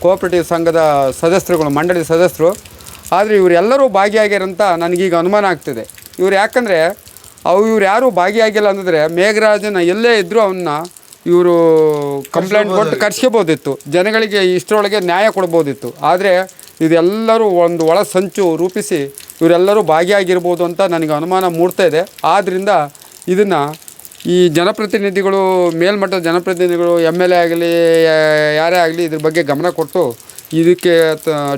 ಕೋಆಪ್ರೇಟಿವ್ ಸಂಘದ ಸದಸ್ಯರುಗಳು, ಮಂಡಳಿ ಸದಸ್ಯರು. ಆದರೆ ಇವರೆಲ್ಲರೂ ಭಾಗಿಯಾಗ್ಯಾರಂತ ನನಗೀಗ ಅನುಮಾನ ಆಗ್ತಿದೆ. ಇವ್ರು ಯಾಕಂದರೆ ಅವು ಇವ್ರು ಯಾರೂ ಭಾಗಿಯಾಗಿಲ್ಲ ಅಂತಂದರೆ ಮೇಘರಾಜನ ಎಲ್ಲೇ ಇದ್ದರೂ ಅವನ್ನ ಇವರು ಕಂಪ್ಲೇಂಟ್ ಕೊಟ್ಟು ಕರ್ಸ್ಕೋಬೋದಿತ್ತು. ಜನಗಳಿಗೆ ಇಷ್ಟರೊಳಗೆ ನ್ಯಾಯ ಕೊಡ್ಬೋದಿತ್ತು. ಆದರೆ ಇದೆಲ್ಲರೂ ಒಂದು ಒಳ ಸಂಚು ರೂಪಿಸಿ ಇವರೆಲ್ಲರೂ ಭಾಗಿಯಾಗಿರ್ಬೋದು ಅಂತ ನನಗೆ ಅನುಮಾನ ಮೂಡ್ತಾ ಇದೆ. ಆದ್ದರಿಂದ ಇದನ್ನು ಈ ಜನಪ್ರತಿನಿಧಿಗಳು ಮೇಲ್ಮಟ್ಟದ ಜನಪ್ರತಿನಿಧಿಗಳು ಎಂ ಎಲ್ ಎ ಆಗಲಿ ಯಾರೇ ಆಗಲಿ ಇದ್ರ ಬಗ್ಗೆ ಗಮನ ಕೊಟ್ಟು ಇದಕ್ಕೆ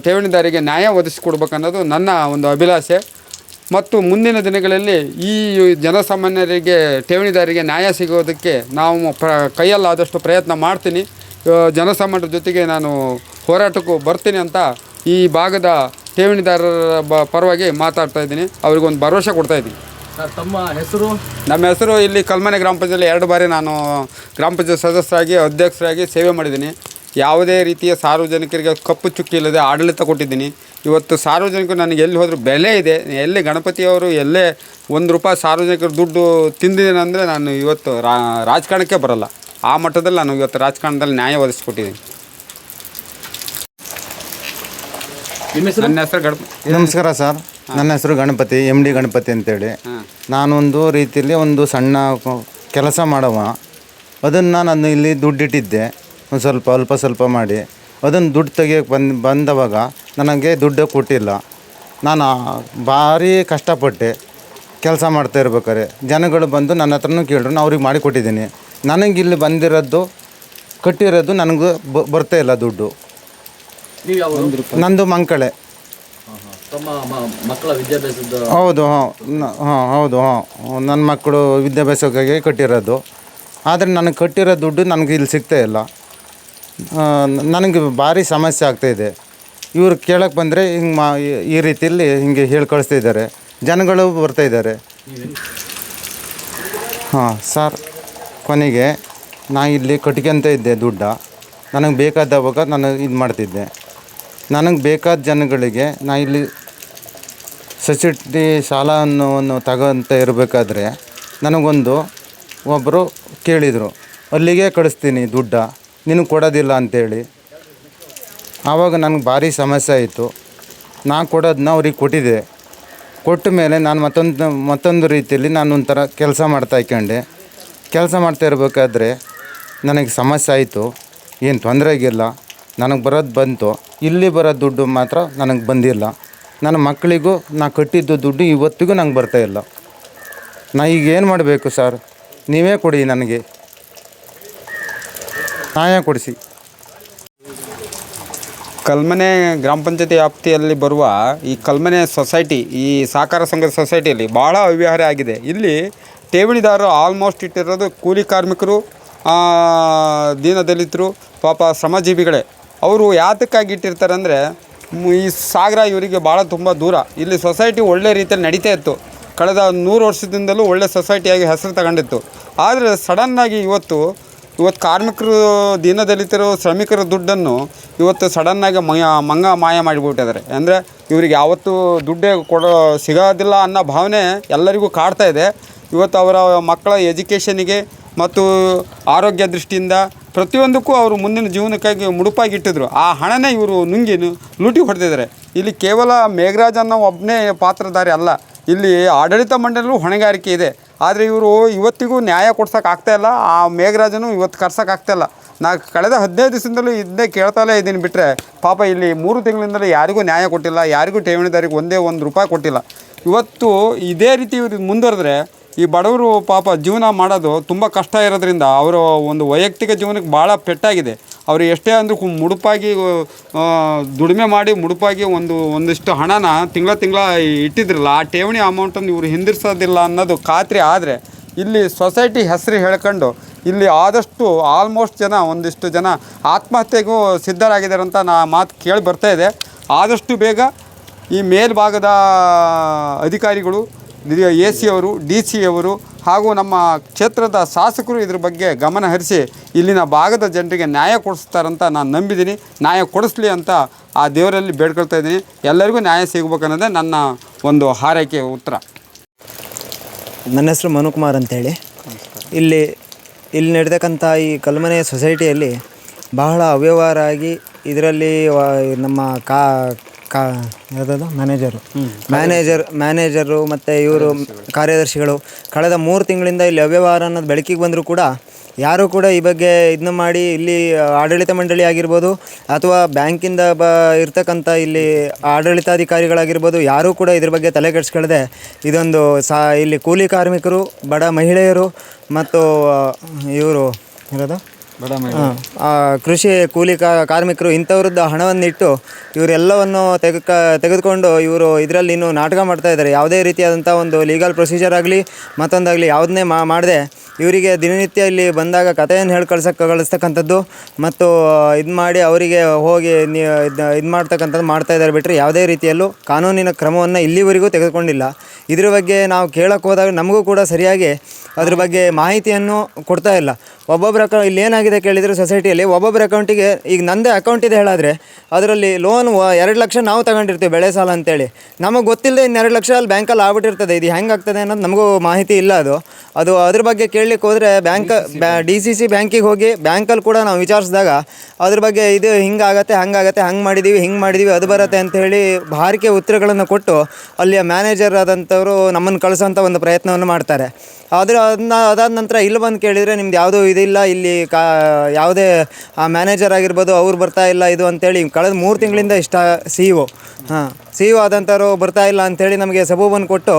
ಠೇವಣಿದಾರಿಗೆ ನ್ಯಾಯ ಒದಗಿಸ್ಕೊಡ್ಬೇಕನ್ನೋದು ನನ್ನ ಒಂದು ಅಭಿಲಾಷೆ. ಮತ್ತು ಮುಂದಿನ ದಿನಗಳಲ್ಲಿ ಈ ಜನಸಾಮಾನ್ಯರಿಗೆ ಠೇವಣಿದಾರಿಗೆ ನ್ಯಾಯ ಸಿಗೋದಕ್ಕೆ ನಾವು ಪ್ರ ಕೈಯಲ್ಲಾದಷ್ಟು ಪ್ರಯತ್ನ ಮಾಡ್ತೀನಿ. ಜನಸಾಮಾನ್ಯರ ಜೊತೆಗೆ ನಾನು ಹೋರಾಟಕ್ಕೂ ಬರ್ತೀನಿ ಅಂತ ಈ ಭಾಗದ ಠೇವಣಿದಾರರ ಬ ಪರವಾಗಿ ಮಾತಾಡ್ತಾ ಇದ್ದೀನಿ. ಅವ್ರಿಗೊಂದು ಭರವಸೆ ಕೊಡ್ತಾ ಇದ್ದೀನಿ. ಸರ್ ತಮ್ಮ ಹೆಸರು? ನಮ್ಮ ಹೆಸರು ಇಲ್ಲಿ ಕಲ್ಮನೆ ಗ್ರಾಮ ಪಂಚಾಯತಿಯಲ್ಲಿ ಎರಡು ಬಾರಿ ನಾನು ಗ್ರಾಮ ಪಂಚಾಯತ್ ಸದಸ್ಯರಾಗಿ ಅಧ್ಯಕ್ಷರಾಗಿ ಸೇವೆ ಮಾಡಿದ್ದೀನಿ. ಯಾವುದೇ ರೀತಿಯ ಸಾರ್ವಜನಿಕರಿಗೆ ಕಪ್ಪು ಚುಕ್ಕಿ ಇಲ್ಲದೆ ಆಡಳಿತ ಕೊಟ್ಟಿದ್ದೀನಿ. ಇವತ್ತು ಸಾರ್ವಜನಿಕರು ನನಗೆ ಎಲ್ಲಿ ಹೋದರೂ ಬೆಲೆ ಇದೆ. ಎಲ್ಲಿ ಗಣಪತಿಯವರು ಎಲ್ಲೇ ಒಂದು ರೂಪಾಯಿ ಸಾರ್ವಜನಿಕರ ದುಡ್ಡು ತಿಂದಿದ್ದೀನಿ ಅಂದರೆ ನಾನು ಇವತ್ತು ರಾಜಕಾರಣಕ್ಕೆ ಬರಲ್ಲ. ಆ ಮಟ್ಟದಲ್ಲಿ ನಾನು ಇವತ್ತು ರಾಜಕಾರಣದಲ್ಲಿ ನ್ಯಾಯ ಒದಗಿಸ್ಕೊಟ್ಟಿದ್ದೀನಿ. ನಿಮ್ಮ ಹೆಸರು? ನನ್ನ ಹೆಸರು ಗಣಪ ನಮಸ್ಕಾರ ಸರ್. ನನ್ನ ಹೆಸರು ಗಣಪತಿ ಎಂ ಡಿ ಗಣಪತಿ ಅಂತೇಳಿ. ನಾನೊಂದು ರೀತಿಯಲ್ಲಿ ಒಂದು ಸಣ್ಣ ಕೆಲಸ ಮಾಡವ. ಅದನ್ನು ನಾನು ಇಲ್ಲಿ ದುಡ್ಡಿಟ್ಟಿದ್ದೆ. ಒಂದು ಸ್ವಲ್ಪ ಅಲ್ಪ ಸ್ವಲ್ಪ ಮಾಡಿ. ಅದನ್ನು ದುಡ್ಡು ತೆಗಿಯೋಕೆ ಬಂದು ಬಂದವಾಗ ನನಗೆ ದುಡ್ಡು ಕೊಟ್ಟಿಲ್ಲ. ನಾನು ಭಾರಿ ಕಷ್ಟಪಟ್ಟೆ ಕೆಲಸ ಮಾಡ್ತಾ ಇರ್ಬೇಕಾದ್ರೆ. ಜನಗಳು ಬಂದು ನನ್ನ ಹತ್ರನೂ ಕೇಳಿದ್ರು ನಾನು ಅವ್ರಿಗೆ ಮಾಡಿಕೊಟ್ಟಿದ್ದೀನಿ ನನಗೆ ಇಲ್ಲಿ ಬಂದಿರೋದು ಕಟ್ಟಿರೋದು ನನಗೆ ಬ- ಬರ್ತಾ ಇಲ್ಲ ದುಡ್ಡು. ನಂದು ಮಂಕಳೆ. ಹೌದು ಹಾಂ ಹಾಂ ಹೌದು ಹಾಂ. ನನ್ನ ಮಕ್ಕಳು ವಿದ್ಯಾಭ್ಯಾಸಕ್ಕಾಗಿ ಕಟ್ಟಿರೋದು. ಆದರೆ ನನಗೆ ಕಟ್ಟಿರೋ ದುಡ್ಡು ನನಗೆ ಇಲ್ಲಿ ಸಿಗ್ತಾ ಇಲ್ಲ. ನನಗೆ ಭಾರಿ ಸಮಸ್ಯೆ ಆಗ್ತಾಯಿದೆ ಇವ್ರು ಕೇಳಕ್ಕೆ ಬಂದರೆ ಹಿಂಗೆ ಮಾ ಈ- ರೀತಿಯಲ್ಲಿ ಹಿಂಗೆ ಹೇಳಿ ಇದ್ದಾರೆ. ಜನಗಳು ಬರ್ತಾ ಇದ್ದಾರೆ. ಹಾಂ, ಸರ್, ಕೊನೆಗೆ ನಾ ಇಲ್ಲಿ ಕಟ್ಕೊಂತ ಇದ್ದೆ ದುಡ್ಡ. ನನಗೆ ಬೇಕಾದವಾಗ ನಾನು ಇದು ಮಾಡ್ತಿದ್ದೆ. ನನಗೆ ಬೇಕಾದ ಜನಗಳಿಗೆ ನಾ ಇಲ್ಲಿ ಸೊಸೈಟಿ ಸಾಲವನ್ನು ತಗೊಂತ ಇರಬೇಕಾದ್ರೆ ನನಗೊಂದು ಒಬ್ಬರು ಕೇಳಿದರು, ಅಲ್ಲಿಗೆ ಕಳಿಸ್ತೀನಿ ದುಡ್ಡ. ನಿನಗೆ ಕೊಡೋದಿಲ್ಲ ಅಂತೇಳಿ. ಆವಾಗ ನನಗೆ ಭಾರಿ ಸಮಸ್ಯೆ ಆಯಿತು. ನಾ ಕೊಡೋದನ್ನ ಅವ್ರಿಗೆ ಕೊಟ್ಟಿದ್ದೆ. ಕೊಟ್ಟ ಮೇಲೆ ನಾನು ಮತ್ತೊಂದು ಮತ್ತೊಂದು ರೀತಿಯಲ್ಲಿ ನಾನು ಒಂಥರ ಕೆಲಸ ಮಾಡ್ತಾ ಇಕ್ಕಂಡೆ ಕೆಲಸ ಮಾಡ್ತಾ ಇರಬೇಕಾದ್ರೆ ನನಗೆ ಸಮಸ್ಯೆ ಆಯಿತು. ಏನು ತೊಂದರೆ ಆಗಿಲ್ಲ. ನನಗೆ ಬರೋದು ಬಂತು. ಇಲ್ಲಿ ಬರೋ ದುಡ್ಡು ಮಾತ್ರ ನನಗೆ ಬಂದಿಲ್ಲ. ನನ್ನ ಮಕ್ಕಳಿಗೂ ನಾ ಕಟ್ಟಿದ್ದು ದುಡ್ಡು ಇವತ್ತಿಗೂ ನಂಗೆ ಇಲ್ಲ. ನಾ ಈಗ ಏನು ಮಾಡಬೇಕು ಸರ್? ನೀವೇ ಕೊಡಿ ನನಗೆ. ನಾಯ ಕೊಡಿಸಿ? ಕಲ್ಮನೆ ಗ್ರಾಮ ಪಂಚಾಯತಿ ವ್ಯಾಪ್ತಿಯಲ್ಲಿ ಬರುವ ಈ ಕಲ್ಮನೆ ಸೊಸೈಟಿ, ಈ ಸಹಕಾರ ಸಂಘದ ಸೊಸೈಟಿಯಲ್ಲಿ ಭಾಳ ಅವ್ಯವಹಾರ ಆಗಿದೆ. ಇಲ್ಲಿ ಠೇವಣಿದಾರರು ಆಲ್ಮೋಸ್ಟ್ ಇಟ್ಟಿರೋದು ಕೂಲಿ ಕಾರ್ಮಿಕರು ದೀನ ದಲಿತರು ಪಾಪ ಶ್ರಮಜೀವಿಗಳೇ. ಅವರು ಯಾತಕ್ಕಾಗಿ ಇಟ್ಟಿರ್ತಾರೆ ಅಂದರೆ ಈ ಸಾಗರ ಇವರಿಗೆ ಭಾಳ ತುಂಬ ದೂರ. ಇಲ್ಲಿ ಸೊಸೈಟಿ ಒಳ್ಳೆ ರೀತಿಯಲ್ಲಿ ನಡೀತಾ ಇತ್ತು. ಕಳೆದ ನೂರು ವರ್ಷದಿಂದಲೂ ಒಳ್ಳೆ ಸೊಸೈಟಿಯಾಗಿ ಹೆಸರು ತಗೊಂಡಿತ್ತು. ಆದರೆ ಸಡನ್ನಾಗಿ ಇವತ್ತು ಇವತ್ತು ಕಾರ್ಮಿಕರು ದೀನದಲಿತರು, ಶ್ರಮಿಕರ ದುಡ್ಡನ್ನು ಇವತ್ತು ಸಡನ್ನಾಗಿ ಮಯ, ಮಂಗ ಮಾಯ ಮಾಡಿಬಿಟ್ಟಿದ್ದಾರೆ. ಅಂದರೆ ಇವರಿಗೆ ಯಾವತ್ತೂ ದುಡ್ಡೇ ಕೊಡೋ, ಸಿಗೋದಿಲ್ಲ ಅನ್ನೋ ಭಾವನೆ ಎಲ್ಲರಿಗೂ ಕಾಡ್ತಾ ಇದೆ. ಇವತ್ತು ಅವರ ಮಕ್ಕಳ ಎಜುಕೇಷನಿಗೆ ಮತ್ತು ಆರೋಗ್ಯ ದೃಷ್ಟಿಯಿಂದ ಪ್ರತಿಯೊಂದಕ್ಕೂ ಅವರು ಮುಂದಿನ ಜೀವನಕ್ಕಾಗಿ ಮುಡುಪಾಗಿಟ್ಟಿದ್ರು ಆ ಹಣನೇ ಇವರು ನುಂಗಿನು ಲೂಟಿ ಹೊಡೆದಿದ್ದಾರೆ. ಇಲ್ಲಿ ಕೇವಲ ಮೇಘರಾಜ್ ಅನ್ನೋ ಒಬ್ಬನೇ ಪಾತ್ರಧಾರಿ ಅಲ್ಲ, ಇಲ್ಲಿ ಆಡಳಿತ ಮಂಡಳಿಯಲ್ಲೂ ಹೊಣೆಗಾರಿಕೆ ಇದೆ. ಆದರೆ ಇವರು ಇವತ್ತಿಗೂ ನ್ಯಾಯ ಕೊಡ್ಸೋಕೆ ಇಲ್ಲ. ಆ ಮೇಘರಾಜನು ಇವತ್ತು ಕರ್ಸೋಕೆ ಇಲ್ಲ. ನಾ ಕಳೆದ ಹದಿನೈದು ದಿವಸದಿಂದಲೂ ಇದನ್ನೇ ಕೇಳ್ತಾಲೇ ಇದ್ದೀನಿ ಬಿಟ್ಟರೆ ಪಾಪ ಇಲ್ಲಿ ಮೂರು ತಿಂಗಳಿಂದಲೂ ಯಾರಿಗೂ ನ್ಯಾಯ ಕೊಟ್ಟಿಲ್ಲ, ಯಾರಿಗೂ ಠೇವಣಿದಾರಿಗೆ ಒಂದೇ ಒಂದು ರೂಪಾಯಿ ಕೊಟ್ಟಿಲ್ಲ. ಇವತ್ತು ಇದೇ ರೀತಿ ಇವ್ರಿಗೆ ಮುಂದುವರೆದ್ರೆ ಈ ಬಡವರು ಪಾಪ ಜೀವನ ಮಾಡೋದು ತುಂಬ ಕಷ್ಟ ಇರೋದ್ರಿಂದ ಅವರ ಒಂದು ವೈಯಕ್ತಿಕ ಜೀವನಕ್ಕೆ ಭಾಳ ಪೆಟ್ಟಾಗಿದೆ. ಅವರು ಎಷ್ಟೇ ಅಂದರೂ ಮುಡುಪಾಗಿ ದುಡಿಮೆ ಮಾಡಿ ಮುಡುಪಾಗಿ ಒಂದು, ಒಂದಿಷ್ಟು ಹಣನ ತಿಂಗಳ ತಿಂಗಳ ಇಟ್ಟಿದ್ರಲ್ಲ, ಆ ಠೇವಣಿ ಅಮೌಂಟನ್ನು ಇವರು ಹಿಂದಿರ್ಸೋದಿಲ್ಲ ಅನ್ನೋದು ಖಾತ್ರಿ ಆದರೆ ಇಲ್ಲಿ ಸೊಸೈಟಿ ಹೆಸರು ಹೇಳ್ಕೊಂಡು ಇಲ್ಲಿ ಆದಷ್ಟು ಆಲ್ಮೋಸ್ಟ್ ಜನ, ಒಂದಿಷ್ಟು ಜನ ಆತ್ಮಹತ್ಯೆಗೂ ಸಿದ್ಧರಾಗಿದ್ದಾರೆ ಅಂತ ನಾ ಮಾತು ಕೇಳಿ ಬರ್ತಾ ಇದೆ. ಆದಷ್ಟು ಬೇಗ ಈ ಮೇಲ್ಭಾಗದ ಅಧಿಕಾರಿಗಳು ಎ ಸಿ ಅವರು ಡಿ ಸಿ ಅವರು ಹಾಗೂ ನಮ್ಮ ಕ್ಷೇತ್ರದ ಶಾಸಕರು ಇದ್ರ ಬಗ್ಗೆ ಗಮನ ಹರಿಸಿ ಇಲ್ಲಿನ ಭಾಗದ ಜನರಿಗೆ ನ್ಯಾಯ ಕೊಡಿಸ್ತಾರಂತ ನಾನು ನಂಬಿದ್ದೀನಿ. ನ್ಯಾಯ ಕೊಡಿಸ್ಲಿ ಅಂತ ಆ ದೇವರಲ್ಲಿ ಬೇಡ್ಕೊಳ್ತಾ ಇದ್ದೀನಿ. ಎಲ್ಲರಿಗೂ ನ್ಯಾಯ ಸಿಗ್ಬೇಕನ್ನೋದೇ ನನ್ನ ಒಂದು ಹಾರೈಕೆ ಉತ್ತರ. ನನ್ನ ಹೆಸರು ಮನುಕುಮಾರ್ ಅಂತೇಳಿ. ಇಲ್ಲಿ ಇಲ್ಲಿ ನಡೆತಕ್ಕಂಥ ಈ ಕಲ್ಮನೆ ಸೊಸೈಟಿಯಲ್ಲಿ ಬಹಳ ಅವ್ಯವಹಾರ ಆಗಿ ಇದರಲ್ಲಿ ನಮ್ಮ ಕಾ ಕಾ ಯಾವುದದು? ಮ್ಯಾನೇಜರು ಮ್ಯಾನೇಜರ್ ಮ್ಯಾನೇಜರು ಮತ್ತು ಇವರು ಕಾರ್ಯದರ್ಶಿಗಳು. ಕಳೆದ ಮೂರು ತಿಂಗಳಿಂದ ಇಲ್ಲಿ ಅವ್ಯವಹಾರ ಅನ್ನೋದು ಬೆಳಕಿಗೆ ಬಂದರೂ ಕೂಡ ಯಾರೂ ಕೂಡ ಈ ಬಗ್ಗೆ ಇದನ್ನ ಮಾಡಿ ಇಲ್ಲಿ ಆಡಳಿತ ಮಂಡಳಿ ಆಗಿರ್ಬೋದು ಅಥವಾ ಬ್ಯಾಂಕಿಂದ ಬ ಇರ್ತಕ್ಕಂಥ ಇಲ್ಲಿ ಆಡಳಿತಾಧಿಕಾರಿಗಳಾಗಿರ್ಬೋದು ಯಾರೂ ಕೂಡ ಇದ್ರ ಬಗ್ಗೆ ತಲೆ ಕೆಡಿಸ್ಕೊಳ್ಳದೆ ಇದೊಂದು ಸಾ ಇಲ್ಲಿ ಕೂಲಿ ಕಾರ್ಮಿಕರು ಬಡ ಮಹಿಳೆಯರು ಮತ್ತು ಇವರು ಇರೋದು ಕೃಷಿ ಕೂಲಿ ಕಾರ್ಮಿಕರು ಇಂಥವ್ರದ್ದು ಹಣವನ್ನಿಟ್ಟು ಇವರೆಲ್ಲವನ್ನು ತೆಗೆಕ, ತೆಗೆದುಕೊಂಡು ಇವರು ಇದರಲ್ಲಿ ಇನ್ನೂ ನಾಟಕ ಮಾಡ್ತಾ ಇದ್ದಾರೆ. ಯಾವುದೇ ರೀತಿಯಾದಂಥ ಒಂದು ಲೀಗಲ್ ಪ್ರೊಸೀಜರ್ ಆಗಲಿ, ಮತ್ತೊಂದಾಗಲಿ ಯಾವುದನ್ನೇ ಮಾಡದೆ ಇವರಿಗೆ ದಿನನಿತ್ಯ ಇಲ್ಲಿ ಬಂದಾಗ ಕಥೆಯನ್ನು ಹೇಳಿ ಕಳ್ಸಕ್ಕೆ ಕಳಿಸ್ತಕ್ಕಂಥದ್ದು ಮತ್ತು ಇದು ಮಾಡಿ ಅವರಿಗೆ ಹೋಗಿ ಇದು ಮಾಡ್ತಕ್ಕಂಥದ್ದು ಮಾಡ್ತಾ ಇದ್ದಾರೆ. ಬಿಟ್ಟರೆ ಯಾವುದೇ ರೀತಿಯಲ್ಲೂ ಕಾನೂನಿನ ಕ್ರಮವನ್ನು ಇಲ್ಲಿವರೆಗೂ ತೆಗೆದುಕೊಂಡಿಲ್ಲ. ಇದ್ರ ಬಗ್ಗೆ ನಾವು ಕೇಳಕ್ಕೆ ಹೋದಾಗ ನಮಗೂ ಕೂಡ ಸರಿಯಾಗಿ ಅದ್ರ ಬಗ್ಗೆ ಮಾಹಿತಿಯನ್ನು ಕೊಡ್ತಾ ಇಲ್ಲ. ಒಬ್ಬೊಬ್ಬರ ಅಕೌ ಇಲ್ಲಿ ಏನಾಗಿದೆ ಕೇಳಿದರೆ ಸೊಸೈಟಿಯಲ್ಲಿ ಒಬ್ಬೊಬ್ಬರ ಅಕೌಂಟಿಗೆ ಈಗ ನಂದೇ ಅಕೌಂಟ್ ಇದೆ ಹೇಳಾದರೆ ಅದರಲ್ಲಿ ಲೋನ್ ಎರಡು ಲಕ್ಷ ನಾವು ತಗೊಂಡಿರ್ತೀವಿ ಬೆಳೆ ಸಾಲ ಅಂತೇಳಿ. ನಮಗೆ ಗೊತ್ತಿಲ್ಲದೆ ಇನ್ನೆರಡು ಲಕ್ಷ ಅಲ್ಲಿ ಬ್ಯಾಂಕಲ್ಲಿ ಆಗ್ಬಿಟ್ಟಿರ್ತದೆ. ಇದು ಹೆಂಗೆ ಆಗ್ತದೆ ಅನ್ನೋದು ನಮಗೂ ಮಾಹಿತಿ ಇಲ್ಲ ಅದು. ಅದು ಅದ್ರ ಬಗ್ಗೆ ಕೇಳಲಿಕ್ಕೆ ಹೋದರೆ ಬ್ಯಾಂಕ್ ಡಿ ಸಿ ಸಿ ಬ್ಯಾಂಕಿಗೆ ಹೋಗಿ ಬ್ಯಾಂಕಲ್ಲಿ ಕೂಡ ನಾವು ವಿಚಾರಿಸಿದಾಗ ಅದ್ರ ಬಗ್ಗೆ ಇದು ಹಿಂಗಾಗತ್ತೆ ಹಂಗಾಗತ್ತೆ ಹಂಗೆ ಮಾಡಿದ್ದೀವಿ ಹಿಂಗೆ ಮಾಡಿದ್ದೀವಿ ಅದು ಬರುತ್ತೆ ಅಂತ ಹೇಳಿ ಭಾರಿಕೆ ಉತ್ತರಗಳನ್ನು ಕೊಟ್ಟು ಅಲ್ಲಿಯ ಮ್ಯಾನೇಜರ್ ಆದಂಥವರು ನಮ್ಮನ್ನು ಕಳಿಸೋಂಥ ಒಂದು ಪ್ರಯತ್ನವನ್ನು ಮಾಡ್ತಾರೆ. ಆದರೆ ಅದನ್ನ ಅದಾದ ನಂತರ ಇಲ್ಲಿ ಬಂದು ಕೇಳಿದರೆ ನಿಮ್ದು ಯಾವುದೂ ಇದಿಲ್ಲ, ಇಲ್ಲಿ ಕಾ, ಯಾವುದೇ, ಆ ಮ್ಯಾನೇಜರ್ ಆಗಿರ್ಬೋದು ಅವ್ರು ಬರ್ತಾ ಇಲ್ಲ ಇದು ಅಂತೇಳಿ ಕಳೆದ ಮೂರು ತಿಂಗಳಿಂದ ಇಷ್ಟ ಸಿ ಇ ಒ ಹಾಂ ಸಿ ಇ ಒ ಆದಂಥವ್ರು ಬರ್ತಾ ಇಲ್ಲ ಅಂಥೇಳಿ ನಮಗೆ ಸಬೂಬನ್ನು ಕೊಟ್ಟು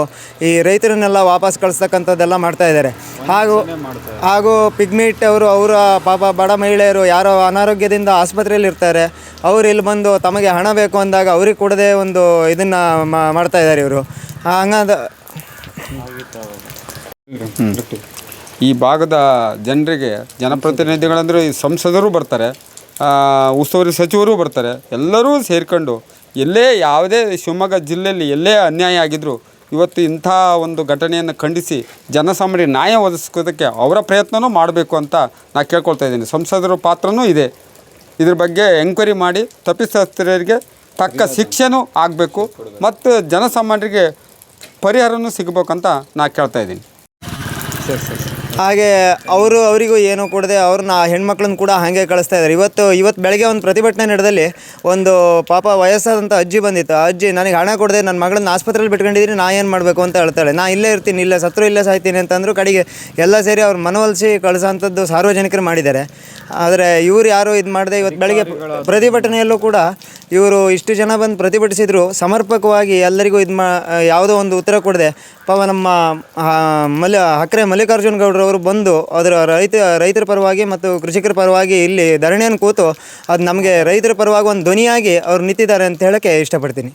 ಈ ರೈತರನ್ನೆಲ್ಲ ವಾಪಸ್ ಕಳಿಸ್ತಕ್ಕಂಥದ್ದೆಲ್ಲ ಮಾಡ್ತಾ ಇದ್ದಾರೆ. ಹಾಗೂ ಹಾಗೂ ಪಿಗ್ಮಿಟ್ ಅವರು ಅವರ ಪಾಪ ಬಡ ಮಹಿಳೆಯರು ಯಾರೋ ಅನಾರೋಗ್ಯದಿಂದ ಆಸ್ಪತ್ರೆಯಲ್ಲಿ ಇರ್ತಾರೆ. ಅವರು ಇಲ್ಲಿ ಬಂದು ತಮಗೆ ಹಣ ಬೇಕು ಅಂದಾಗ ಅವ್ರಿಗೆ ಕೊಡದೆ ಒಂದು ಇದನ್ನು ಮಾಡ್ತಾ ಇದ್ದಾರೆ ಇವರು. ಹಂಗಾದ ಈ ಭಾಗದ ಜನರಿಗೆ, ಜನಪ್ರತಿನಿಧಿಗಳಂದರೆ ಈ ಸಂಸದರು ಬರ್ತಾರೆ ಉಸ್ತುವಾರಿ ಸಚಿವರು ಬರ್ತಾರೆ, ಎಲ್ಲರೂ ಸೇರಿಕೊಂಡು ಎಲ್ಲೇ ಯಾವುದೇ ಶಿವಮೊಗ್ಗ ಜಿಲ್ಲೆಯಲ್ಲಿ ಎಲ್ಲೇ ಅನ್ಯಾಯ ಆಗಿದ್ದರೂ ಇವತ್ತು ಇಂಥ ಒಂದು ಘಟನೆಯನ್ನು ಖಂಡಿಸಿ ಜನಸಾಮಾನ್ಯ ನ್ಯಾಯ ಒದಗಿಸೋದಕ್ಕೆ ಅವರ ಪ್ರಯತ್ನವೂ ಮಾಡಬೇಕು ಅಂತ ನಾನು ಕೇಳ್ಕೊಳ್ತಾ ಇದ್ದೀನಿ. ಸಂಸದರ ಪಾತ್ರನೂ ಇದೆ. ಇದ್ರ ಬಗ್ಗೆ ಎಂಕ್ವೈರಿ ಮಾಡಿ ತಪ್ಪಿತಸ್ಥರಿಗೆ ತಕ್ಕ ಶಿಕ್ಷೆನೂ ಆಗಬೇಕು ಮತ್ತು ಜನಸಾಮಾನ್ಯರಿಗೆ ಪರಿಹಾರನೂ ಸಿಗಬೇಕಂತ ನಾನು ಕೇಳ್ತಾ ಇದ್ದೀನಿ. ಹಾಗೆ ಅವರು ಅವರಿಗೂ ಏನೂ ಕೊಡದೆ ಅವ್ರನ್ನ ಹೆಣ್ಮಕ್ಳನ್ನ ಕೂಡ ಹಾಗೆ ಕಳಿಸ್ತಾ ಇದ್ದಾರೆ. ಇವತ್ತು ಇವತ್ತು ಬೆಳಗ್ಗೆ ಒಂದು ಪ್ರತಿಭಟನೆ ನಡೆದಲ್ಲಿ ಒಂದು ಪಾಪ ವಯಸ್ಸಾದಂಥ ಅಜ್ಜಿ ಬಂದಿತ್ತು. ಆ ಅಜ್ಜಿ, ನನಗೆ ಹಣ ಕೊಡದೆ, ನನ್ನ ಮಗಳನ್ನ ಆಸ್ಪತ್ರೆಯಲ್ಲಿ ಬಿಟ್ಕೊಂಡಿದ್ದೀನಿ, ನಾ ಏನು ಮಾಡಬೇಕು? ಅಂತ ಹೇಳ್ತಾಳೆ. ನಾ ಇಲ್ಲೇ ಇರ್ತೀನಿ, ಇಲ್ಲ ಸತ್ರು ಇಲ್ಲೇ ಸಾಯ್ತೀನಿ ಅಂತಂದ್ರು ಕಡೆಗೆ ಎಲ್ಲ ಸೇರಿ ಅವ್ರು ಮನವೊಲಿಸಿ ಕಳಿಸೋಂಥದ್ದು ಸಾರ್ವಜನಿಕರು ಮಾಡಿದ್ದಾರೆ. ಆದರೆ ಇವರು ಯಾರು ಇದು ಮಾಡಿದೆ ಇವತ್ತು ಬೆಳಗ್ಗೆ ಪ್ರತಿಭಟನೆಯಲ್ಲೂ ಕೂಡ ಇವರು ಇಷ್ಟು ಜನ ಬಂದು ಪ್ರತಿಭಟಿಸಿದ್ರು. ಸಮರ್ಪಕವಾಗಿ ಎಲ್ಲರಿಗೂ ಇದು ಮಾ, ಯಾವುದೋ ಒಂದು ಉತ್ತರ ಕೊಡದೆ. ಪಾಪ ನಮ್ಮ ಮಲ್ಲ ಹಕ್ರೆ ಮಲ್ಲಿಕಾರ್ಜುನ ಗೌಡ್ರವರು ಬಂದು ಅದರ ರೈತ, ರೈತರ ಪರವಾಗಿ ಮತ್ತು ಕೃಷಿಕರ ಪರವಾಗಿ ಇಲ್ಲಿ ಧರಣಿಯನ್ನು ಕೂತು ಅದು ನಮಗೆ ರೈತರ ಪರವಾಗಿ ಒಂದು ಧ್ವನಿಯಾಗಿ ಅವ್ರು ನಿಂತಿದ್ದಾರೆ ಅಂತ ಹೇಳೋಕ್ಕೆ ಇಷ್ಟಪಡ್ತೀನಿ.